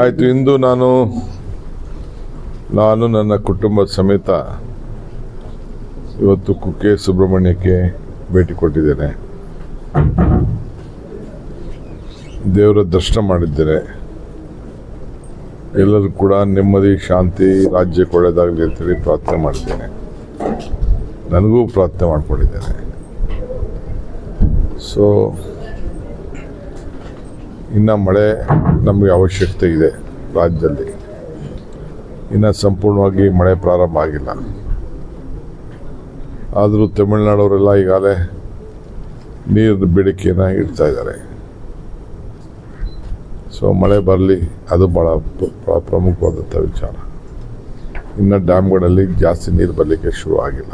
ಆಯ್ತು ಇಂದು ನಾನು ನಾನು ನನ್ನ ಕುಟುಂಬದ ಸಮೇತ ಇವತ್ತು ಕುಕ್ಕೆ ಸುಬ್ರಹ್ಮಣ್ಯಕ್ಕೆ ಭೇಟಿ ಕೊಟ್ಟಿದ್ದೇನೆ. ದೇವರ ದರ್ಶನ ಮಾಡಿದ್ದೇನೆ. ಎಲ್ಲರೂ ಕೂಡ ನೆಮ್ಮದಿ ಶಾಂತಿ ರಾಜ್ಯಕ್ಕೆ ಒಳ್ಳೆಯದಾಗಲಿ ಅಂತೇಳಿ ಪ್ರಾರ್ಥನೆ ಮಾಡಿದ್ದೇನೆ. ನನಗೂ ಪ್ರಾರ್ಥನೆ ಮಾಡಿಕೊಂಡಿದ್ದೇನೆ ಸೊ ಇನ್ನು ಮಳೆ ನಮಗೆ ಅವಶ್ಯಕತೆ ಇದೆ ರಾಜ್ಯದಲ್ಲಿ. ಇನ್ನು ಸಂಪೂರ್ಣವಾಗಿ ಮಳೆ ಪ್ರಾರಂಭ ಆಗಿಲ್ಲ. ಆದರೂ ತಮಿಳುನಾಡವರೆಲ್ಲ ಈಗಾಗಲೇ ನೀರಿನ ಬೇಡಿಕೆಯನ್ನು ಇಡ್ತಾ ಇದ್ದಾರೆ. ಸೊ ಮಳೆ ಬರಲಿ, ಅದು ಭಾಳ ಪ್ರ- ಪ್ರ- ಪ್ರಮುಖವಾದಂಥ ವಿಚಾರ. ಇನ್ನು ಡ್ಯಾಮ್ಗಳಲ್ಲಿ ಜಾಸ್ತಿ ನೀರು ಬರಲಿಕ್ಕೆ ಶುರು ಆಗಿಲ್ಲ.